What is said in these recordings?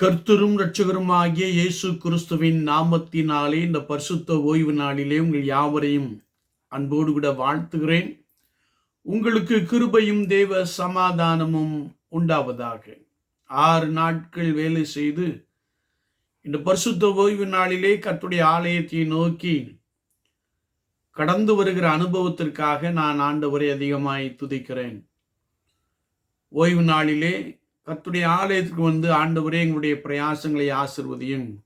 கர்த்தரும் இரட்சகருமாகிய இயேசு கிறிஸ்துவின் நாமத்தினாலே இந்த பரிசுத்த ஓய்வு நாளிலே உங்கள் யாவரையும் அன்போடு கூட வாழ்த்துகிறேன். உங்களுக்கு கிருபையும் தேவ சமாதானமும் உண்டாவதாக. ஆறு நாட்கள் வேலை செய்து இந்த பரிசுத்த ஓய்வு நாளிலே கர்த்துடைய ஆலயத்தை நோக்கி கடந்து வருகிற அனுபவத்திற்காக நான் ஆண்டவரை அதிகமாய் துதிக்கிறேன். ஓய்வு நாளிலே கத்துடைய ஆலயத்துக்கு வந்து ஆண்டவரே எங்களுடைய பிரயாசங்களை ஆசிர்வதியும்.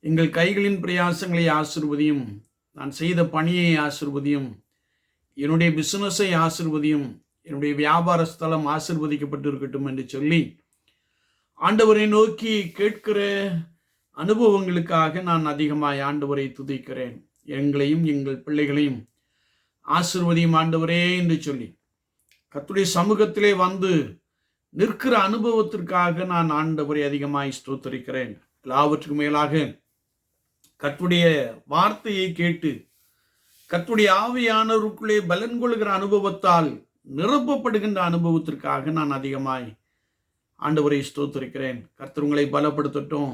எங்கள் கைகளின் பிரயாசங்களை ஆசிர்வதியும். நான் செய்த பணியை ஆசிர்வதியும். என்னுடைய பிசினஸை ஆசிர்வதியும். என்னுடைய வியாபார ஸ்தலம் ஆசிர்வதிக்கப்பட்டு இருக்கட்டும் என்று சொல்லி ஆண்டவரை நோக்கி கேட்கிற அனுபவங்களுக்காக நான் அதிகமாய் ஆண்டவரை துதிக்கிறேன். எங்களையும் எங்கள் பிள்ளைகளையும் ஆசிர்வதியும் ஆண்டவரே என்று சொல்லி கத்துடைய சமூகத்திலே வந்து நிற்கிற அனுபவத்திற்காக நான் ஆண்டவரை அதிகமாய் ஸ்தோத்தரிக்கிறேன். எல்லாவற்றுக்கும் மேலாக கத்துடைய வார்த்தையை கேட்டு கத்துடைய ஆவியானவருக்குள்ளே பலன் கொள்கிற அனுபவத்தால் நிரப்பப்படுகின்ற அனுபவத்திற்காக நான் அதிகமாய் ஆண்டவரை ஸ்தோத்தரிக்கிறேன். கர்த்தர் உங்களை பலப்படுத்தட்டும்.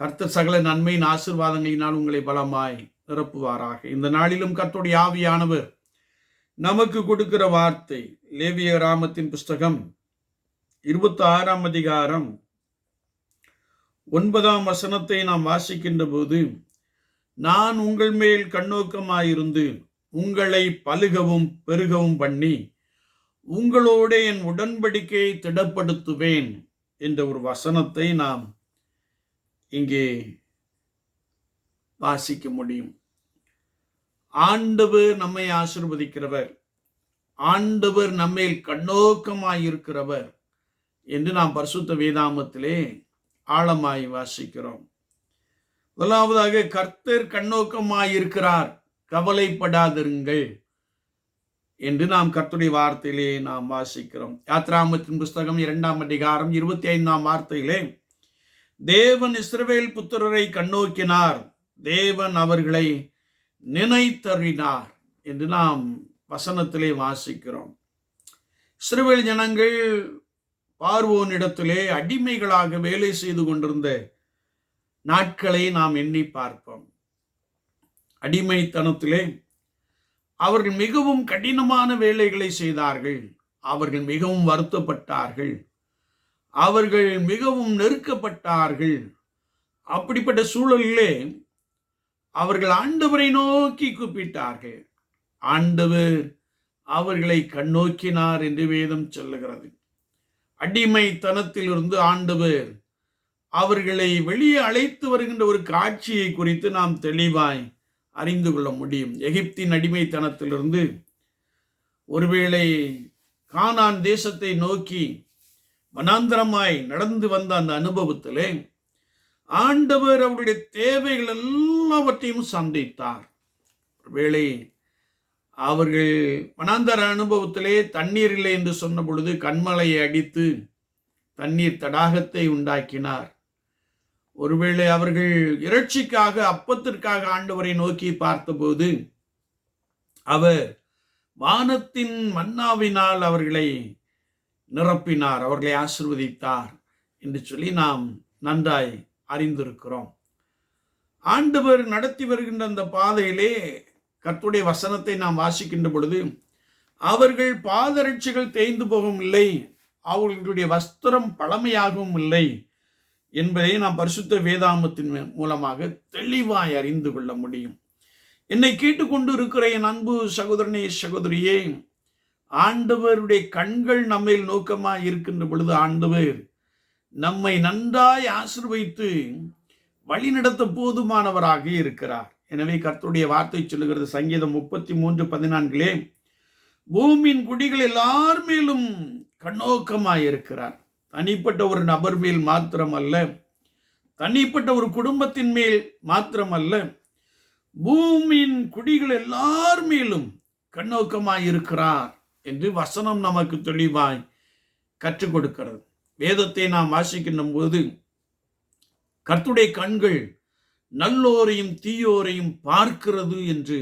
கர்த்தர் சகல நன்மையின் ஆசிர்வாதங்களினால் உங்களை பலமாய் நிரப்புவாராக. இந்த நாளிலும் கர்த்தருடைய ஆவியானவர் நமக்கு கொடுக்கிற வார்த்தை லேவிய ராமத்தின் புஸ்தகம் இருபத்தி ஆறாம் அதிகாரம் ஒன்பதாம் வசனத்தை நாம் வாசிக்கின்ற போது நான் உங்கள் மேல் கண்ணோக்கமாயிருந்து உங்களை பலுகவும் பெருகவும் பண்ணி உங்களோட என் உடன்படிக்கையை திடப்படுத்துவேன் என்ற ஒரு வசனத்தை நாம் இங்கே வாசிக்க முடியும். ஆண்டவர் நம்மை ஆசிர்வதிக்கிறவர். ஆண்டவர் நம்மேல் கண்ணோக்கமாயிருக்கிறவர். என்று நாம் பரிசுத்த வேதாமத்திலே ஆழமாய் வாசிக்கிறோம். முதலாவதாக கர்த்தர் கண்ணோக்கமாயிருக்கிறார் கவலைப்படாதிருங்கள் என்று நாம் கர்த்துடைய வார்த்தையிலே நாம் வாசிக்கிறோம். யாத்ராமத்தின் புஸ்தகம் இரண்டாம் அதிகாரம் இருபத்தி ஐந்தாம் வார்த்தையிலே தேவன் இஸ்ரவேல் புத்திரரை கண்ணோக்கினார் தேவன் அவர்களை நினைத்தறினார் என்று நாம் வசனத்திலே வாசிக்கிறோம். இஸ்ரவேல் ஜனங்கள் பார்வோனிடத்திலே அடிமைகளாக வேலை செய்து கொண்டிருந்த நாட்களை நாம் எண்ணி பார்ப்போம். அடிமைத்தனத்திலே அவர்கள் மிகவும் கடினமான வேலைகளை செய்தார்கள். அவர்கள் மிகவும் வருத்தப்பட்டார்கள். அவர்கள் மிகவும் நெருக்கப்பட்டார்கள். அப்படிப்பட்ட சூழலிலே அவர்கள் ஆண்டவரை நோக்கி கூப்பிட்டார்கள். ஆண்டவர் அவர்களை கண்ணோக்கினார் என்று வேதம் சொல்லுகிறது. அடிமைத்தனத்திலிருந்து ஆண்டவர் அவர்களை வெளியே அழைத்து வருகின்ற ஒரு காட்சியை குறித்து நாம் தெளிவாய் அறிந்து கொள்ள முடியும். எகிப்தின் அடிமைத்தனத்திலிருந்து ஒருவேளை கானான் தேசத்தை நோக்கி வனாந்தரமாய் நடந்து வந்த அந்த அனுபவத்திலே ஆண்டவர் அவருடைய தேவைகள் எல்லாவற்றையும் சந்தித்தார். ஒருவேளை அவர்கள் மனாந்தர அனுபவத்திலே தண்ணீர் இல்லை என்று சொன்ன பொழுது கண்மலையை அடித்து தண்ணீர் தடாகத்தை உண்டாக்கினார். ஒருவேளை அவர்கள் இறைச்சிக்காக அப்பத்திற்காக ஆண்டவரை நோக்கி பார்த்தபோது அவர் வானத்தின் மன்னாவினால் அவர்களை நிரப்பினார் அவர்களை ஆசிர்வதித்தார் என்று சொல்லி நாம் நன்றாய் அறிந்திருக்கிறோம். ஆண்டவர் நடத்தி வருகின்ற அந்த பாதையிலே கத்துடைய வசனத்தை நாம் வாசிக்கின்ற பொழுது அவர்கள் பாதரட்சிகள் தேய்ந்து போகவும் இல்லை அவர்களுடைய வஸ்திரம் பழமையாகவும் இல்லை என்பதை நாம் பரிசுத்த வேதாமத்தின் மூலமாக தெளிவாய் அறிந்து கொள்ள முடியும். என்னை கேட்டுக்கொண்டு இருக்கிற என் அன்பு சகோதரனே சகோதரியே ஆண்டவருடைய கண்கள் நம்மையில் நோக்கமாக இருக்கின்ற பொழுது ஆண்டவர் நம்மை நன்றாய் ஆசிர்வைத்து வழிநடத்த போதுமானவராக இருக்கிறார். எனவே கர்த்தருடைய வார்த்தை சொல்லுகிறது சங்கீதம் முப்பத்தி மூன்று பதினான்கிலே பூமியின் குடிகள் எல்லார் மேலும் கண்ணோக்கமாக இருக்கிறார் தனிப்பட்ட ஒரு நபர் மேல் மாத்திரம் அல்ல தனிப்பட்ட ஒரு குடும்பத்தின் மேல் மாத்திரம் அல்ல பூமியின் குடிகள் எல்லார் மேலும் கண்ணோக்கமாக இருக்கிறார் என்று வசனம் நமக்கு தெளிவாய் கற்றுக் கொடுக்கிறது வேதத்தை நாம் வாசிக்கின்ற போது கர்த்துடைய கண்கள் நல்லோரையும் தீயோரையும் பார்க்கிறது என்று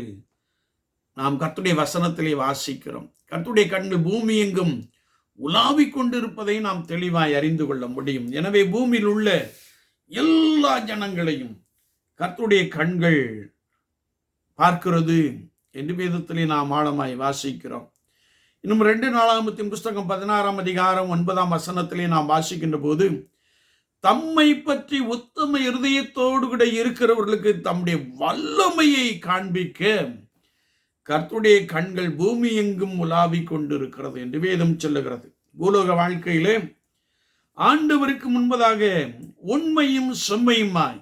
நாம் கத்துடைய வசனத்திலே வாசிக்கிறோம். கத்துடைய கண்ணு பூமி எங்கும் உலாவிக் கொண்டிருப்பதை நாம் தெளிவாய் அறிந்து கொள்ள முடியும். எனவே பூமியில் உள்ள எல்லா ஜனங்களையும் கத்துடைய கண்கள் பார்க்கிறது என்று வேதத்திலே நாம் ஆழமாய் வாசிக்கிறோம். இன்னும் ரெண்டு நாளாமத்தின் புஸ்தகம் பதினாறாம் அதிகாரம் ஒன்பதாம் வசனத்திலே நாம் வாசிக்கின்ற போது தம்மை பற்றி உத்தம இருதயத்தோடு கூட இருக்கிறவர்களுக்கு தம்முடைய வல்லமையை காண்பிக்க கர்த்துடைய கண்கள் பூமி எங்கும் உலாவிக் கொண்டிருக்கிறது என்று வேதம் சொல்லுகிறது. பூலோக வாழ்க்கையிலே ஆண்டவருக்கு முன்பதாக உண்மையும் செம்மையுமாய்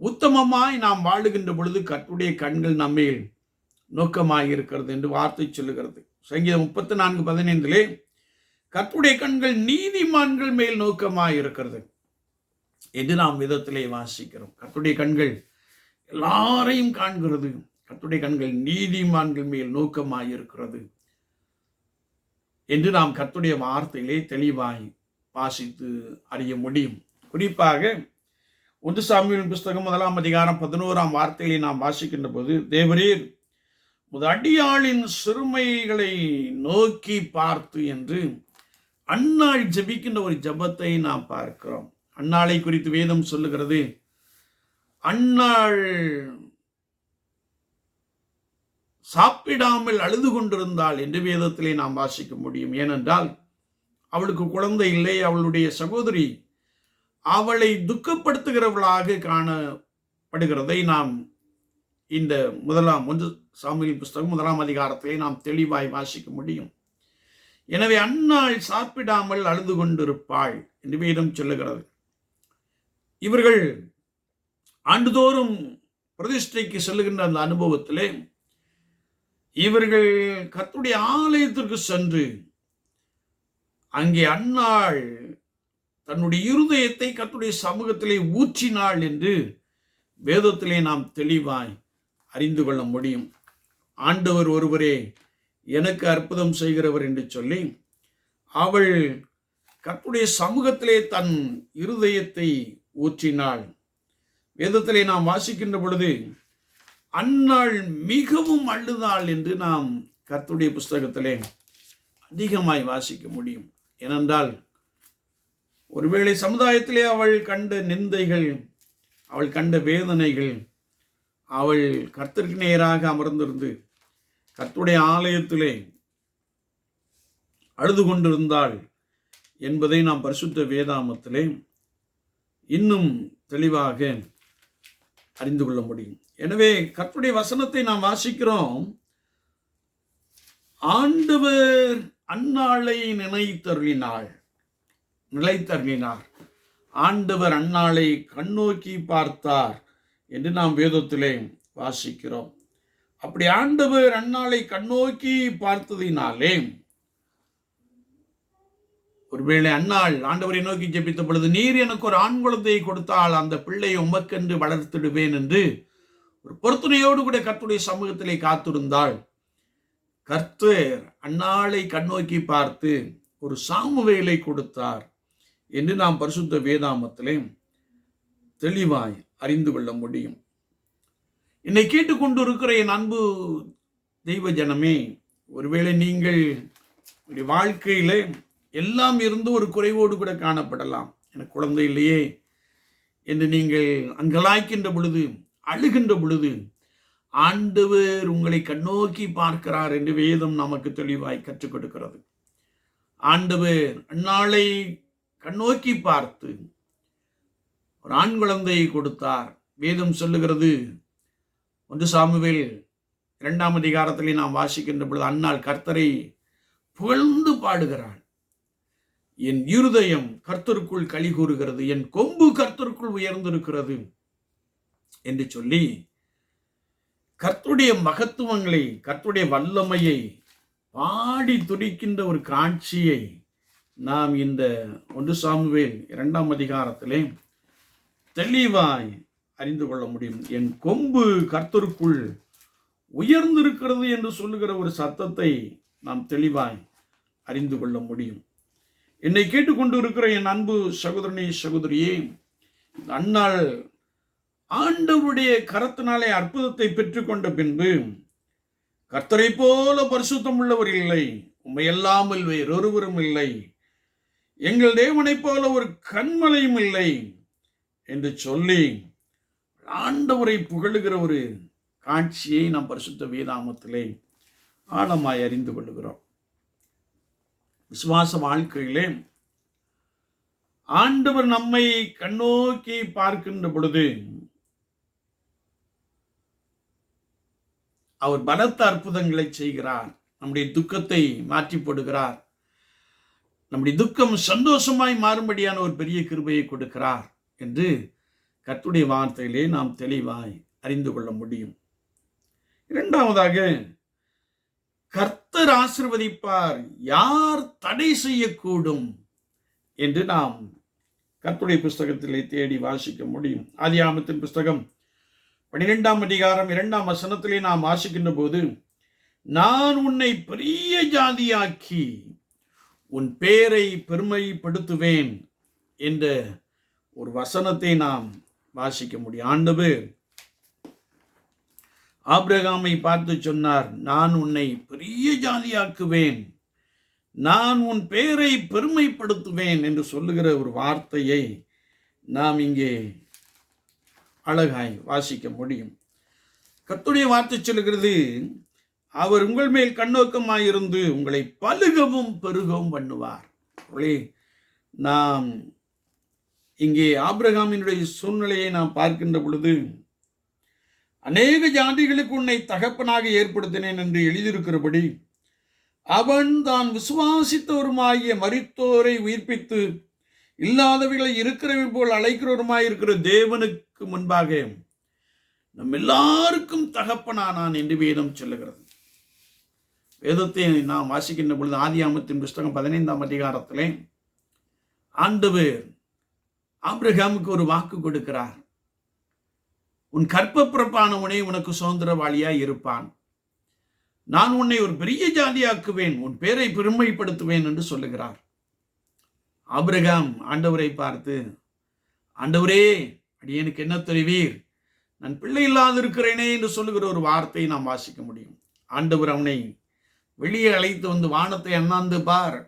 உத்தமமாய் நாம் வாழுகின்ற பொழுது கர்த்துடைய கண்கள் நம்மேல் நோக்கமாக இருக்கிறது என்று வார்த்தை சொல்லுகிறது. சங்கீதம் முப்பத்தி நான்கு பதினைந்திலே கர்த்துடைய கண்கள் நீதிமான்கள் மேல் நோக்கமாக இருக்கிறது. என்று நாம் விதத்திலே வாசிக்கிறோம்? கத்துடைய கண்கள் எல்லாரையும் காண்கிறது. கத்துடைய கண்கள் நீதிமான்கள் மேல் நோக்கமாய் இருக்கிறது என்று நாம் கத்துடைய வார்த்தையிலே தெளிவாய் வாசித்து அறிய முடியும். குறிப்பாக ஒன்று சாமியின் புஸ்தகம் முதலாம் அதிகாரம் பதினோராம் வார்த்தையை நாம் வாசிக்கின்ற போது தேவரீர் முத அடியாளின் சிறுமைகளை நோக்கி பார்த்து என்று அன்னாள் ஜெபிக்கின்ற ஒரு ஜெபத்தை நாம் பார்க்கிறோம். அன்னாளை குறித்து வேதம் சொல்லுகிறது. அன்னாள் சாப்பிடாமல் அழுது கொண்டிருந்தாள் என்று வேதத்திலே நாம் வாசிக்க முடியும். ஏனென்றால் அவளுக்கு குழந்தை இல்லை அவளுடைய சகோதரி அவளை துக்கப்படுத்துகிறவளாக காணப்படுகிறதை நாம் இந்த முதலாம் ஒன்று சாமியில் புஸ்தகம் முதலாம் அதிகாரத்திலே நாம் தெளிவாய் வாசிக்க முடியும். எனவே அன்னாள் சாப்பிடாமல் அழுது கொண்டிருப்பாள் என்று வேதம் சொல்லுகிறது. இவர்கள் ஆண்டுதோறும் பிரதிஷ்டைக்கு செல்லுகின்ற அந்த அனுபவத்திலே இவர்கள் கத்துடைய ஆலயத்திற்கு சென்று அங்கே அன்னாள் தன்னுடைய இருதயத்தை கத்துடைய சமூகத்திலே ஊற்றினாள் என்று வேதத்திலே நாம் தெளிவாய் அறிந்து கொள்ள முடியும். ஆண்டவர் ஒருவரே எனக்கு அற்புதம் செய்கிறவர் என்று சொல்லி அவள் கத்துடைய சமூகத்திலே தன் இருதயத்தை ஊற்றினாள். வேதத்திலே நாம் வாசிக்கின்ற பொழுது அன்னாள் மிகவும் அழுதாள் என்று நாம் கர்த்துடைய புஸ்தகத்திலே அதிகமாய் வாசிக்க முடியும். ஏனென்றால் ஒருவேளை சமுதாயத்திலே அவள் கண்ட நிந்தைகள் அவள் கண்ட வேதனைகள் அவள் கர்த்தருக்கு நேராக அமர்ந்திருந்து கர்த்துடைய ஆலயத்திலே அழுது கொண்டிருந்தாள் என்பதை நாம் பரிசுத்த வேதாமத்திலே இன்னும் தெளிவாக அறிந்து கொள்ள முடியும். எனவே கற்புடைய வசனத்தை நாம் வாசிக்கிறோம். ஆண்டவர் அந்நாளை நினைத்தருளினாள் நிலைத்தருளினார். ஆண்டவர் அந்நாளை கண்ணோக்கி பார்த்தார் என்று நாம் வேதத்திலே வாசிக்கிறோம். அப்படி ஆண்டவர் அந்நாளை கண்ணோக்கி பார்த்ததினாலே ஒருவேளை அன்னாள் ஆண்டவரை நோக்கி ஜெபித்த பொழுது நீர் எனக்கு ஒரு ஆண் குழந்தையை கொடுத்தால் அந்த பிள்ளையை உமக்கென்று வளர்த்திடுவேன் என்று ஒரு பொறுத்துணையோடு கூட கர்த்துடைய சமூகத்திலே காத்திருந்தாள். கர்த்தர் அன்னாளை கண்ணோக்கி பார்த்து ஒரு சாமுவேலை கொடுத்தார் என்று நாம் பரிசுத்த வேதாமத்திலே தெளிவாய் அறிந்து கொள்ள முடியும். என்னை கேட்டுக்கொண்டு இருக்கிற என் அன்பு தெய்வ ஜனமே ஒருவேளை நீங்கள் வாழ்க்கையிலே எல்லாம் இருந்து ஒரு குறைவோடு கூட காணப்படலாம். எனக்கு குழந்தை இல்லையே என்று நீங்கள் அங்கலாய்க்கின்ற பொழுது அழுகின்ற பொழுது ஆண்டவர் உங்களை கண்ணோக்கி பார்க்கிறார் என்று வேதம் நமக்கு தெளிவாய் கற்றுக் கொடுக்கிறது. ஆண்டவர் அந்நாளை கண்ணோக்கி பார்த்து ஒரு ஆண் குழந்தையை கொடுத்தார். வேதம் சொல்லுகிறது ஒன்று சாமுவேல் இரண்டாம் அதிகாரத்திலே நாம் வாசிக்கின்ற பொழுது அன்னாள் கர்த்தரை புகழ்ந்து பாடுகிறாள் என் இருதயம் கர்த்தருக்குள் களி கூறுகிறது என் கொம்பு கர்த்தருக்குள் உயர்ந்திருக்கிறது என்று சொல்லி கர்த்துடைய மகத்துவங்களை கர்த்துடைய வல்லமையை பாடி துடிக்கின்ற ஒரு காட்சியை நாம் இந்த ஒன்று சாமுவேல் இரண்டாம் அதிகாரத்திலே தெளிவாய் அறிந்து கொள்ள முடியும். என் கொம்பு கர்த்தருக்குள் உயர்ந்திருக்கிறது என்று சொல்லுகிற ஒரு சத்தத்தை நாம் தெளிவாய் அறிந்து கொள்ள முடியும். என்னை கேட்டுக்கொண்டு இருக்கிற என் அன்பு சகோதரனே சகோதரியே இந்த ஆண்டவருடைய கரத்தினாலே அற்புதத்தை பெற்றுக்கொண்ட பின்பு கர்த்தரை போல பரிசுத்தம் உள்ளவர் இல்லை உண்மையல்லாமல் வேறொருவரும் இல்லை எங்கள் தேவனைப் போல ஒரு கண்மலையும் இல்லை என்று சொல்லி ஆண்டவரை புகழுகிற ஒரு காட்சியை நாம் பரிசுத்த வேதாமத்திலே ஆழமாய் அறிந்து கொள்ளுகிறோம். விசுவாச வாழ்க்கையிலே ஆண்டவர் நம்மை கண்ணோக்கி பார்க்கின்ற பொழுது அவர் பலத்த அற்புதங்களை செய்கிறார். நம்முடைய துக்கத்தை மாற்றி போடுகிறார். நம்முடைய துக்கம் சந்தோஷமாய் மாறும்படியான ஒரு பெரிய கிருபையை கொடுக்கிறார் என்று கத்துடைய வார்த்தையிலே நாம் தெளிவாய் அறிந்து கொள்ள முடியும். இரண்டாவதாக கர்த்தர் ஆசிர்வதிப்பார். யார் தடை செய்யக்கூடும் என்று நாம் கர்த்துடைய புஸ்தகத்திலே தேடி வாசிக்க முடியும். ஆதியாமத்தின் புஸ்தகம் பனிரெண்டாம் அதிகாரம் இரண்டாம் வசனத்திலே நாம் வாசிக்கின்ற போது நான் உன்னை பெரிய ஜாதியாக்கி உன் பேரை பெருமைப்படுத்துவேன் என்ற ஒரு வசனத்தை நாம் வாசிக்க முடியும். ஆண்டவர் ஆபிரகாமை பார்த்து சொன்னார் நான் உன்னை பெரிய ஜாதியாக்குவேன். நான் உன் பெயரை பெருமைப்படுத்துவேன் என்று சொல்லுகிற ஒரு வார்த்தையை நாம் இங்கே அழகாய் வாசிக்க முடியும். கத்துடைய வார்த்தை சொல்லுகிறது அவர் உங்கள் மேல் கண்ணோக்கமாயிருந்து உங்களை பழுகவும் பெருகவும் பண்ணுவார். நாம் இங்கே ஆப்ரகாமினுடைய சூழ்நிலையை நாம் பார்க்கின்ற பொழுது அநேக ஜாதிகளுக்கு உன்னை தகப்பனாக ஏற்படுத்தினேன் என்று எழுதியிருக்கிறபடி அவன் தான் விசுவாசித்தவருமாகிய மறித்தோரை உயிர்ப்பித்து இல்லாதவைகளை இருக்கிறவை போல் அழைக்கிறவருமாய் இருக்கிற தேவனுக்கு முன்பாக நம் எல்லாருக்கும் தகப்பனானான் என்று வேதம் சொல்லுகிறது. வேதத்தை நாம் வாசிக்கின்ற பொழுது ஆதியாமத்தின் புஸ்தகம் பதினைந்தாம் அதிகாரத்திலே ஆண்டவர் ஆப்ரஹாமுக்கு ஒரு வாக்கு கொடுக்கிறார். உன் கற்பப்பிறப்பானவனே உனக்கு சுதந்திரவாளியாய் இருப்பான். நான் உன்னை ஒரு பெரிய ஜாதியாக்குவேன் உன் பேரை பெருமைப்படுத்துவேன் என்று சொல்லுகிறார். ஆபிரகாம் ஆண்டவரை பார்த்து ஆண்டவரே அடியனுக்கு என்ன தெரிவீர்? நான் பிள்ளை இல்லாதிருக்கிறேனே என்று சொல்லுகிற ஒரு வார்த்தையை நாம் வாசிக்க முடியும். ஆண்டவர் அவனை வெளியே அழைத்து வந்து வானத்தை அண்ணாந்து பார்.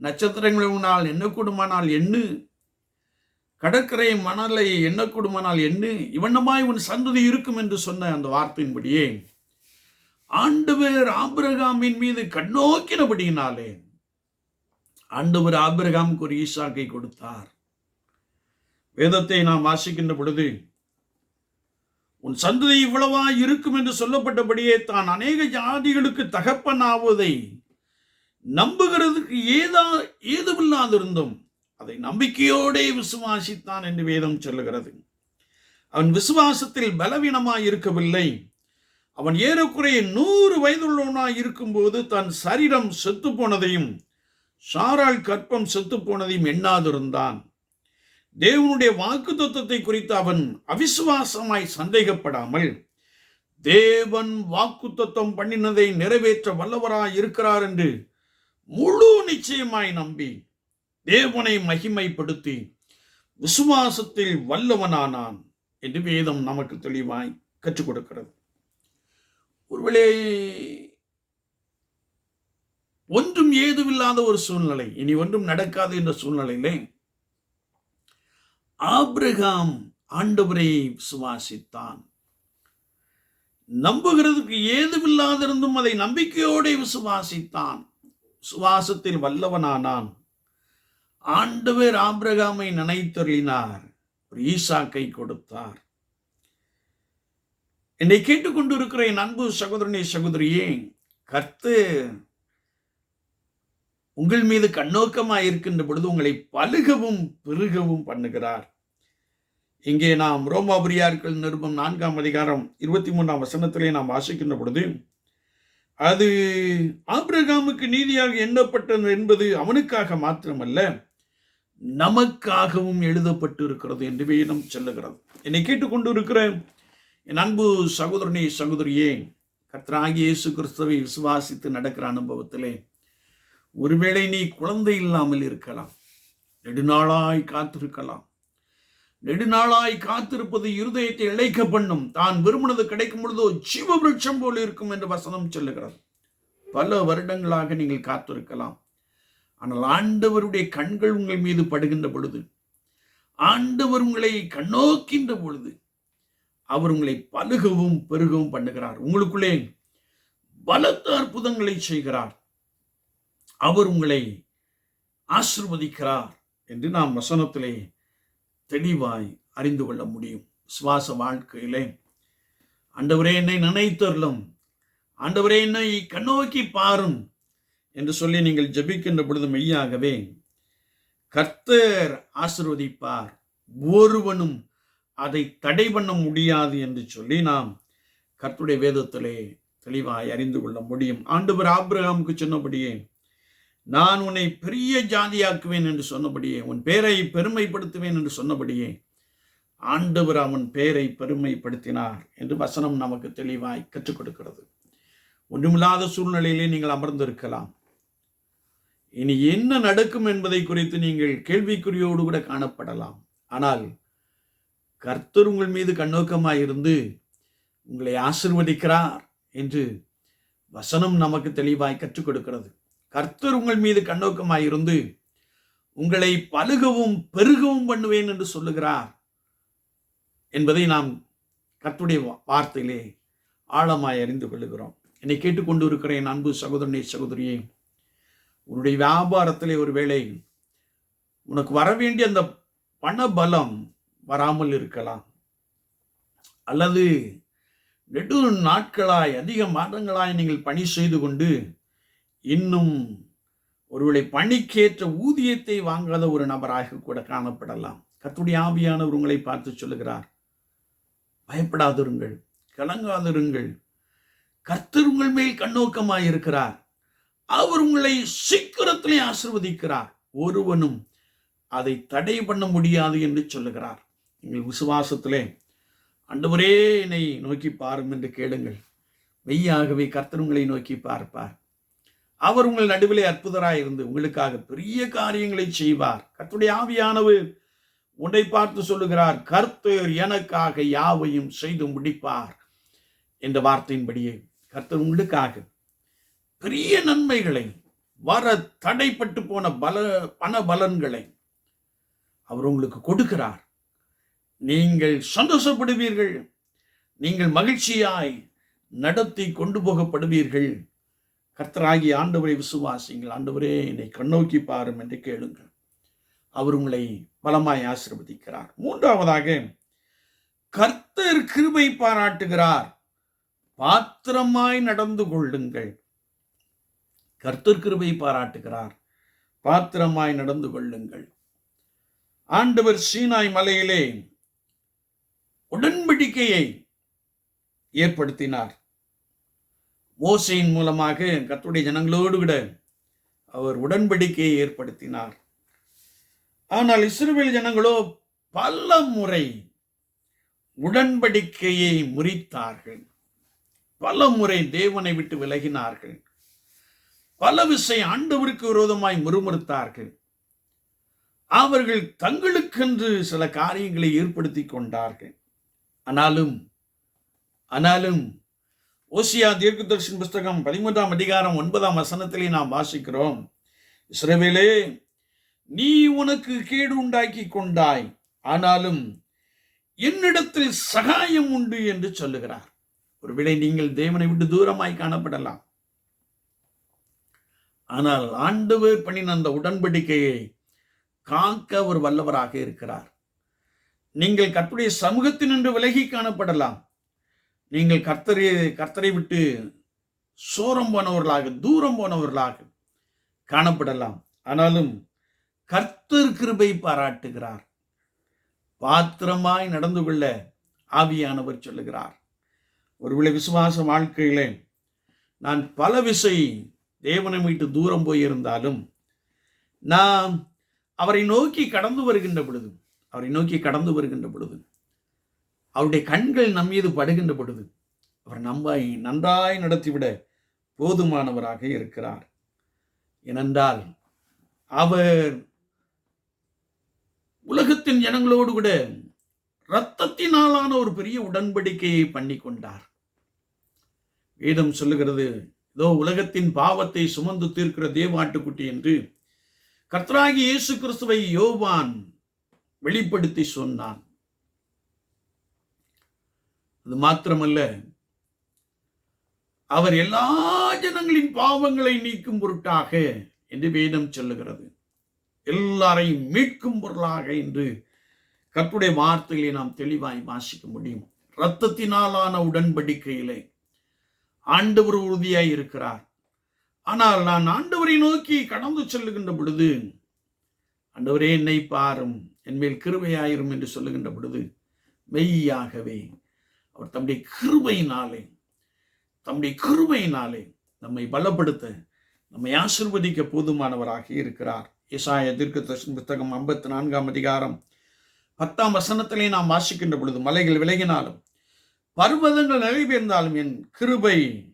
நட்சத்திரங்களை உன்னால் என்ன கூடுமானால் எண்ணு. கடற்கரை மணலை எண்ணக்கூடுமானால் எண்ணு இவண்ணமாய் உன் சந்ததி இருக்கும் என்று சொன்ன அந்த வார்த்தையின்படியே ஆண்டவர் ஆபிரகாமின் மீது கண்ணோக்கினபடியினாலே ஆண்டவர் ஆபிரகாமுக்கு ஒரு ஈசாக்கை கொடுத்தார். வேதத்தை நாம் வாசிக்கின்ற பொழுது உன் சந்ததி இவ்வளவா இருக்கும் என்று சொல்லப்பட்டபடியே தான் அநேக ஜாதிகளுக்கு தகப்பனாவதை நம்புகிறதுக்கு ஏதா ஏதுமில்லாதிருந்தும் அதை நம்பிக்கையோடே விசுவாசித்தான் என்று வேதம் சொல்லுகிறது. அவன் விசுவாசத்தில் பலவீனமாய் இருக்கவில்லை. அவன் ஏறக்குறைய நூறு வயதுள்ளவனாய் இருக்கும்போது தன் சரீரம் செத்து போனதையும் சாராள் கற்பம் செத்து போனதையும் எண்ணாதிருந்தான். தேவனுடைய வாக்கு தத்துவத்தை குறித்து அவன் அவிசுவாசமாய் சந்தேகப்படாமல் தேவன் வாக்கு தத்துவம் பண்ணினதை நிறைவேற்ற வல்லவராய் இருக்கிறார் என்று முழு நிச்சயமாய் நம்பி தேவனை மகிமைப்படுத்தி விசுவாசத்தில் வல்லவனானான் என்று வேதம் நமக்கு தெளிவாய் கற்றுக் கொடுக்கிறது. ஒருவேளை ஒன்றும் ஏதுமில்லாத ஒரு சூழ்நிலை இனி ஒன்றும் நடக்காது என்ற சூழ்நிலையிலே ஆப்ரகாம் ஆண்டவரை விசுவாசித்தான். நம்புகிறதுக்கு ஏதுமில்லாதிருந்தும் அதை நம்பிக்கையோடு விசுவாசித்தான். சுவாசத்தில் வல்லவனானான். ஆண்டவர் ஆபிரகாமை நினைத்தருளினார் ஒரு ஈசாக்கை கொடுத்தார். என்னை கேட்டுக்கொண்டிருக்கிற என் அன்பு சகோதரனே சகோதரியே கர்த்து உங்கள் மீது கண்ணோக்கமாக இருக்கின்ற பொழுது உங்களை பழுகவும் பெருகவும் பண்ணுகிறார். இங்கே நாம் ரோமாபுரியார்கள் நிருபம் நான்காம் அதிகாரம் இருபத்தி மூன்றாம் வசனத்திலே நாம் வாசிக்கின்ற பொழுது அது ஆபிரகாமுக்கு நீதியாக எண்ணப்பட்டது என்பது அவனுக்காக மாத்திரமல்ல நமக்காகவும் எழுதப்பட்டு இருக்கிறது என்று வேதம் சொல்லுகிறது. என்னை கேட்டுக்கொண்டு இருக்கிற என் அன்பு சகோதரனே சகோதரியே கர்த்தராகி இயேசு கிறிஸ்துவை விசுவாசித்து நடக்கிற அனுபவத்திலே ஒருவேளை நீ குழந்தை இல்லாமல் இருக்கலாம். நெடுநாளாய் காத்திருக்கலாம். நெடுநாளாய் காத்திருப்பது இருதயத்தை இழைக்க பண்ணும் தான் விரும்பினது கிடைக்கும் பொழுதோ ஜீவ விருட்சம் போல் இருக்கும் என்று வசனம் சொல்லுகிறது. பல வருடங்களாக நீங்கள் காத்திருக்கலாம். ஆனால் ஆண்டவருடைய கண்கள் உங்கள் மீது படுகின்ற பொழுது ஆண்டவர் உங்களை கண்ணோக்கின்ற பொழுது அவர் உங்களை பழுகவும் பெருகவும் பண்ணுகிறார். உங்களுக்குள்ளே பலத்த அற்புதங்களை செய்கிறார். அவர் உங்களை ஆசிர்வதிக்கிறார் என்று நாம் வசனத்திலே தெளிவாய் அறிந்து கொள்ள முடியும். சுவாச வாழ்க்கையிலே. ஆண்டவரே என்னை நினைத்தருளும். ஆண்டவரே என்னை கண்ணோக்கி பாரும். என்று சொல்லி நீங்கள் ஜெபிக்கின்ற பொழுது மெய்யாகவே கர்த்தர் ஆசிர்வதிப்பார். ஒருவனும் அதை தடை பண்ண முடியாது என்று சொல்லி நாம் கர்த்துடைய வேதத்திலே தெளிவாய் அறிந்து கொள்ள முடியும். ஆண்டவர் ஆப்ரஹாமுக்கு சொன்னபடியே நான் உன்னை பெரிய ஜாதியாக்குவேன் என்று சொன்னபடியே உன் பேரை பெருமைப்படுத்துவேன் என்று சொன்னபடியே ஆண்டவர் அவன் பேரை பெருமைப்படுத்தினார் என்று வசனம் நமக்கு தெளிவாய் கற்றுக் கொடுக்கிறது. ஒன்றுமில்லாத சூழ்நிலையிலே நீங்கள் அமர்ந்திருக்கலாம். இனி என்ன நடக்கும் என்பதை குறித்து நீங்கள் கேள்விக்குறியோடு கூட காணப்படலாம். ஆனால் கர்த்தர் உங்கள் மீது கண்ணோக்கமாக இருந்து உங்களை ஆசிர்வதிக்கிறார் என்று வசனம் நமக்கு தெளிவாய் கற்றுக் கொடுக்கிறது. கர்த்தர் உங்கள் மீது கண்ணோக்கமாக இருந்து உங்களை பழுகவும் பெருகவும் பண்ணுவேன் என்று சொல்லுகிறார் என்பதை நாம் கர்த்துடைய வார்த்தையிலே ஆழமாய் அறிந்து கொள்ளுகிறோம். என்னை கேட்டுக்கொண்டு இருக்கிறேன் அன்பு சகோதரனே சகோதரியே உன்னுடைய வியாபாரத்திலே ஒரு வேளை உனக்கு வர வேண்டிய அந்த பண பலம் வராமல் இருக்கலாம். அல்லது நெடு நாட்களாய் அதிக மாதங்களாய் நீங்கள் பணி செய்து கொண்டு இன்னும் ஒருவேளை பணிக்கேற்ற ஊதியத்தை வாங்காத ஒரு நபராக கூட காணப்படலாம். கத்துடைய ஆவியானவர் உங்களை பார்த்து சொல்லுகிறார். பயப்படாதிருங்கள் கலங்காதிருங்கள். கர்த்தர் உங்கள் மேல் கண்ணோக்கமாய் இருக்கிறார் அவர் உங்களை சீக்கிரத்திலே ஆசிர்வதிக்கிறார். ஒருவனும் அதை தடை பண்ண முடியாது என்று சொல்லுகிறார். எங்கள் விசுவாசத்திலே அண்டவரே என்னை நோக்கி பாரும் என்று கேளுங்கள். மெய்யாகவே கர்த்தர் உங்களை நோக்கி பார்ப்பார். அவர் உங்கள் நடுவிலே அற்புதராய் இருந்து உங்களுக்காக பெரிய காரியங்களை செய்வார். கர்த்துடைய ஆவியானவர் உன்னை பார்த்து சொல்லுகிறார் கர்த்தர் எனக்காக யாவையும் செய்து முடிப்பார் என்ற வார்த்தையின்படியே கர்த்தர் உங்களுக்காக பெரிய நன்மைகளை வர தடைப்பட்டு போன பல பண பலன்களை அவர் உங்களுக்கு கொடுக்கிறார். நீங்கள் சந்தோஷப்படுவீர்கள். நீங்கள் மகிழ்ச்சியாய் நடத்தி கொண்டு போகப்படுவீர்கள். கர்த்தராகி ஆண்டவரை விசுவாசிங்கள். ஆண்டவரே என்னை கண்ணோக்கி பாரும் என்று கேளுங்கள். அவர் உங்களை பலமாய் ஆசிர்வதிக்கிறார். மூன்றாவதாக கர்த்தர் கிருபை பாராட்டுகிறார். பாத்திரமாய் நடந்து கொள்ளுங்கள். கர்த்தர் கிருபை பாராட்டுகிறார். பாத்திரமாய் நடந்து கொள்ளுங்கள். ஆண்டவர் சீனாய் மலையிலே உடன்படிக்கையை ஏற்படுத்தினார். மோசையின் மூலமாக கத்துடைய ஜனங்களோடு விட அவர் உடன்படிக்கையை ஏற்படுத்தினார். ஆனால் இஸ்ரேல் ஜனங்களோ பல முறை உடன்படிக்கையை முறித்தார்கள். பல முறை தேவனை விட்டு விலகினார்கள். பல விசை ஆண்டவருக்கு விரோதமாய் முறுமுறுத்தார்கள். அவர்கள் தங்களுக்கென்று சில காரியங்களை ஏற்படுத்தி கொண்டார்கள். ஆனாலும் ஆனாலும் ஓசியா தீர்க்கதர்ஷன் புஸ்தகம் பதிமூன்றாம் அதிகாரம் ஒன்பதாம் வசனத்திலே நாம் வாசிக்கிறோம். இஸ்ரவேலே நீ உனக்கு கேடு உண்டாக்கி கொண்டாய். ஆனாலும் என்னிடத்தில் சகாயம் உண்டு என்று சொல்லுகிறார். ஒருவேளை நீங்கள் தேவனை விட்டு தூரமாய் காணப்படலாம். ஆனால் ஆண்டவர் பண்ணின அந்த உடன்படிக்கையை காக்க ஒரு வல்லவராக இருக்கிறார். நீங்கள் கர்த்தருடைய சமூகத்தினின்று விலகி காணப்படலாம். நீங்கள் கர்த்தரை கர்த்தரை விட்டு சோரம் போனவர்களாக தூரம் போனவர்களாக காணப்படலாம். ஆனாலும் கர்த்தர் கிருபை பாராட்டுகிறார். பாத்திரமாய் நடந்து கொள்ள ஆவியானவர் சொல்லுகிறார். ஒருவேளை விசுவாச வாழ்க்கையிலே நான் பல விசை தேவனை மீட்டு தூரம் போயிருந்தாலும் நாம் அவரை நோக்கி கடந்து வருகின்ற பொழுது அவரை நோக்கி கடந்து வருகின்ற பொழுது அவருடைய கண்கள் நம் மீது படுகின்ற பொழுது அவர் நம்மை நன்றாய் நடத்திவிட போதுமானவராக இருக்கிறார். ஏனென்றால் அவர் உலகத்தின் ஜனங்களோடு கூட இரத்தத்தினாலான ஒரு பெரிய உடன்படிக்கையை பண்ணி கொண்டார் வேதம் சொல்லுகிறது இதோ உலகத்தின் பாவத்தை சுமந்து தீர்க்கிற தேவாட்டுக்குட்டி என்று கர்த்தராகி இயேசு கிறிஸ்துவை யோவான் வெளிப்படுத்தி சொன்னான். அது மாத்திரமல்ல அவர் எல்லா ஜனங்களின் பாவங்களை நீக்கும் பொருட்டாக என்று வேதம் சொல்லுகிறது. எல்லாரையும் மீட்கும் பொருளாக என்று கற்புடைய வார்த்தைகளை நாம் தெளிவாய் வாசிக்க முடியும். இரத்தத்தினாலான உடன்படிக்கையிலே ஆண்டவர் உறுதியாய் இருக்கிறார். ஆனால் நான் ஆண்டவரை நோக்கி கடந்து செல்லுகின்ற பொழுது ஆண்டவரே என்னை பாரும் என்மேல் கிருபையாயிரும் என்று சொல்லுகின்ற பொழுது மெய்யாகவே அவர் தம்முடைய கிருபையினாலே தம்முடைய கிருபையினாலே நம்மை பலப்படுத்த நம்மை ஆசிர்வதிக்க போதுமானவராக இருக்கிறார். இசாய தீர்க்க புத்தகம் ஐம்பத்தி நான்காம் அதிகாரம் பத்தாம் வசனத்திலே நாம் வாசிக்கின்ற பொழுது மலைகள் விலகினாலும் பர்வதங்கள் நிறைவேர்ந்தாலும் என் கிருபை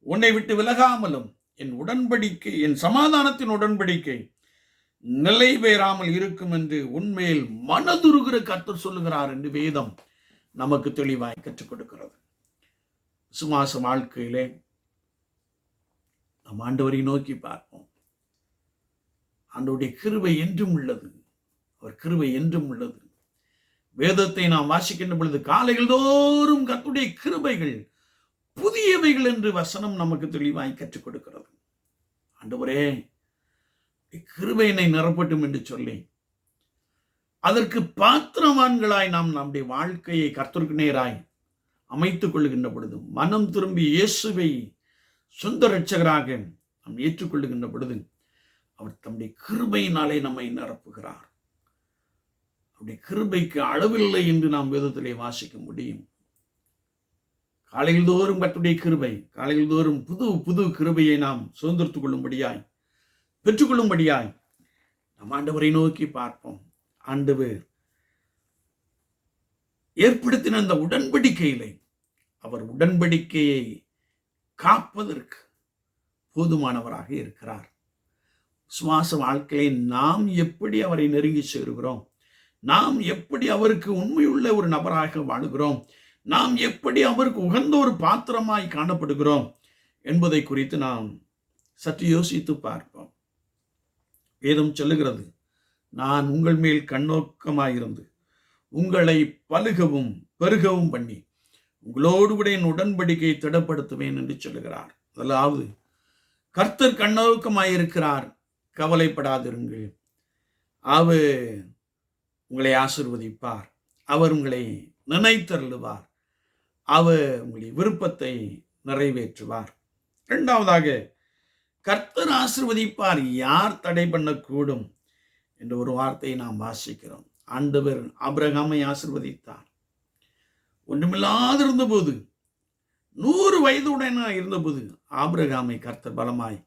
உன்னை விட்டு விலகாமலும் என் உடன்படிக்கை என் சமாதானத்தின் உடன்படிக்கை நிலைவேறாமல் இருக்கும் என்று உண்மையில் மனதுருகிற கர்த்தர் சொல்லுகிறார் என்று வேதம் நமக்கு தெளிவாய் கற்றுக் கொடுக்கிறது. சுமாச வாழ்க்கையிலே நம் ஆண்டவரை நோக்கி பார்ப்போம். ஆண்டவருடைய கிருபை என்றும் உள்ளது. அவர் கிருபை என்றும் உள்ளது. வேதத்தை நாம் வாசிக்கின்ற பொழுது காலைகள் தோறும் கத்துடைய கிருபைகள் புதியவைகள் என்று வசனம் நமக்கு தெளிவாய் கற்றுக் கொடுக்கிறது. ஆண்டவரே கிருபையினை நிரப்பட்டும் என்று சொல்லி அதற்கு பாத்திரவான்களாய் நாம் நம்முடைய வாழ்க்கையை கர்த்தருக்கு நேராய் அமைத்துக் கொள்ளுகின்ற பொழுது மனம் திரும்பி இயேசுவை சொந்த ரட்சகராக நாம் ஏற்றுக்கொள்ளுகின்ற பொழுது அவர் தம்முடைய கிருபையினாலே நம்மை நிரப்புகிறார். அவருடைய கிருபைக்கு அளவில்லை என்று நாம் வேதத்திலே வாசிக்க முடியும். காலையில் தோறும் கட்டுடைய கிருபை காலையில் தோறும் புது புது கிருபையை நாம் சுதந்திரத்துக் கொள்ளும்படியாய் பெற்றுக்கொள்ளும்படியாய் நம் ஆண்டவரை நோக்கி பார்ப்போம். ஆண்டவர் ஏற்படுத்தின அந்த உடன்படிக்கையிலே அவர் உடன்படிக்கையை காப்பதற்கு போதுமானவராக இருக்கிறார். சுவாச வாழ்க்கையை நாம் எப்படி அவரை நெருங்கி சேருகிறோம்? நாம் எப்படி அவருக்கு உண்மையுள்ள ஒரு நபராக வாழுகிறோம்? நாம் எப்படி அவருக்கு உகந்த ஒரு பாத்திரமாய் காணப்படுகிறோம்? என்பதை குறித்து நாம் சற்று யோசித்து பார்ப்போம். வேதம் சொல்லுகிறது நான் உங்கள் மேல் கண்ணோக்கமாயிருந்து உங்களை பழுகவும் பெருகவும் பண்ணி உங்களோடு கூட என் உடன்படிக்கை திடப்படுத்துவேன் என்று சொல்லுகிறார். அதாவது கர்த்தர் கண்ணோக்கமாயிருக்கிறார். கவலைப்படாதிருங்கள். அவர் உங்களை ஆசிர்வதிப்பார். அவர் உங்களை நினைத்தருளுவார். அவர் உங்களுடைய விருப்பத்தை நிறைவேற்றுவார். இரண்டாவதாக கர்த்தர் ஆசிர்வதிப்பார். யார் தடை பண்ணக்கூடும் என்ற ஒரு வார்த்தையை நாம் வாசிக்கிறோம். ஆண்டவர் அபிரகாமை ஆசிர்வதித்தார். ஒன்றுமில்லாது இருந்தபோது நூறு வயதுடன இருந்தபோது ஆபிரகாமை கர்த்தர் பலமாய்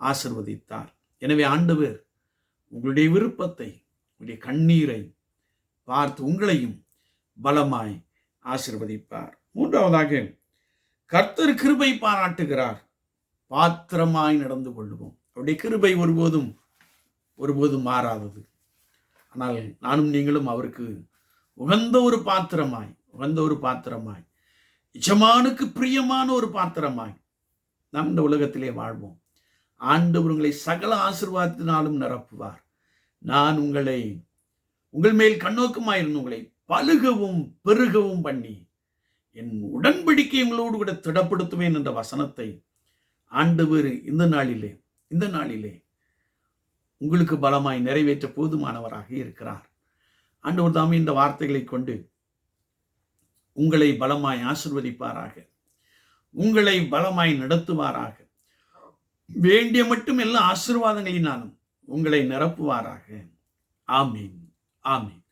ஆசிர்வதித்தார். எனவே ஆண்டவர் உங்களுடைய விருப்பத்தை உங்களுடைய கண்ணீரை பார்த்து உங்களையும் பலமாய் ஆசிர்வதிப்பார். மூன்றாவதாக கர்த்தர் கிருபை பாராட்டுகிறார். பாத்திரமாய் நடந்து கொள்ளுவோம். அவருடைய கிருபை ஒருபோதும் ஒருபோதும் மாறாதது. ஆனால் நானும் நீங்களும் அவருக்கு உகந்த ஒரு பாத்திரமாய் உகந்த ஒரு பாத்திரமாய் இச்சமானுக்கு பிரியமான ஒரு பாத்திரமாய் நாம் இந்த உலகத்திலே வாழ்வோம். ஆண்டவர் உங்களை சகல ஆசிர்வாதத்தினாலும் நிரப்புவார். நான் உங்களை உங்கள் மேல் கண்ணோக்கமாயிருந்து உங்களை பழுகவும் பெருகவும் பண்ணி என் உடன்படிக்கை உங்களோடு கூட திடப்படுத்துவேன் என்ற வசனத்தை ஆண்டவர் இந்த நாளிலே இந்த நாளிலே உங்களுக்கு பலமாய் நிறைவேற்ற போதுமானவராக இருக்கிறார். ஆண்டவர் தாமே இந்த வார்த்தைகளை கொண்டு உங்களை பலமாய் ஆசிர்வதிப்பாராக. உங்களை பலமாய் நடத்துவாராக. வேண்டிய மட்டும் எல்லா ஆசிர்வாதங்களினாலும் உங்களை நிரப்புவாராக. ஆமீன். ஆமீன்.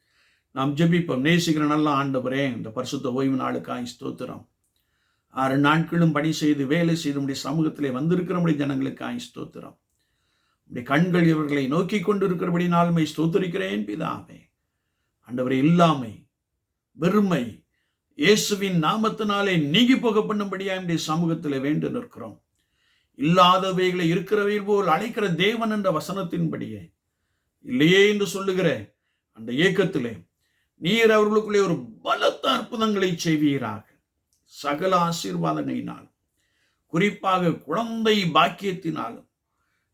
நாம் ஜெபிப்போம். நேசிக்கிற நல்ல ஆண்டவரே இந்த பரிசுத்த ஓய்வு நாளுக்காய் ஸ்தோத்திரம். ஆறு நாட்களும் பணி செய்து வேலை செய்து நம்முடைய சமூகத்திலே வந்திருக்கிறபடி ஜனங்களுக்காய் ஸ்தோத்திரம். நம்முடைய கண்கள் இவர்களை நோக்கி கொண்டிருக்கிறபடி நாளுமை ஸ்தோத்தரிக்கிறேன் பிதாமே ஆண்டவரை இல்லாமை வெறுமை இயேசுவின் நாமத்தினாலே நீங்கி போக பண்ணும்படியா என்னுடைய சமூகத்தில் வேண்டு நிற்கிறோம். இல்லாதவைகளை இருக்கிறவை போல் அழைக்கிற தேவன் என்ற வசனத்தின்படியே. இல்லையே என்று சொல்லுகிறேன். அந்த இயக்கத்திலே நீர் அவர்களுக்குள்ளே ஒரு பலத்த அற்புதங்களை செய்வீராக. சகல ஆசீர்வாதங்களினால் குறிப்பாக குழந்தை பாக்கியத்தினாலும்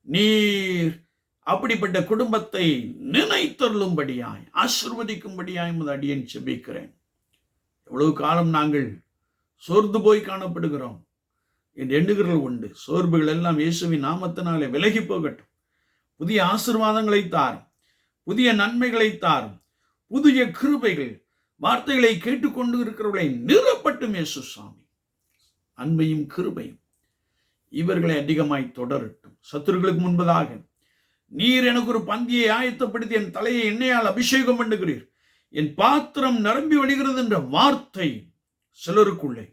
நீர் அப்படிப்பட்ட குடும்பத்தை நினைத்தருளும்படியாய் ஆசிர்வதிக்கும்படியாய் உமது அடியேன் செபிக்கிறேன். எவ்வளவு காலம் நாங்கள் சோர்ந்து போய் காணப்படுகிறோம் என்று எண்ணுகிறல் உண்டு. சோர்வுகள் எல்லாம் இயேசுவின் நாமத்தினாலே விலகி போகட்டும். புதிய ஆசிர்வாதங்களை தாரும். புதிய நன்மைகளை தாரும். புதிய கிருபைகள் வார்த்தைகளை கேட்டுக்கொண்டு இருக்கிறவர்களை நிறுவப்பட்டும் இயேசு சுவாமி. அன்பையும் கிருபையும் இவர்களை அதிகமாய் தொடரட்டும். சத்துருக்களுக்கு முன்பதாக நீர் எனக்கு ஒரு பந்தியை ஆயத்தப்படுத்தி என் தலையை எண்ணெயால் அபிஷேகம் பண்ணுகிறீர். என் பாத்திரம் நிரம்பி வழிகிறது என்ற வார்த்தை சிலருக்குள்ளே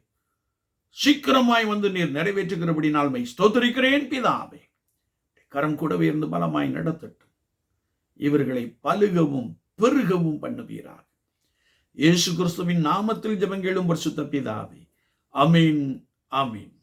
சீக்கிரமாய் வந்து நீர் நிறைவேற்றுகிறபடினால் மை ஸ்தோத்தரிக்கிறேன் பிதாவே. கரம் கூடவே இருந்து பலமாய் நடத்தட்டும். இவர்களை பழுகவும் பெருகவும் பண்ணுவீராக. இயேசு கிறிஸ்துவின் நாமத்தில் ஜபங்கேளும் பரிசுத்த பிதாவே அமீன் அமீன்.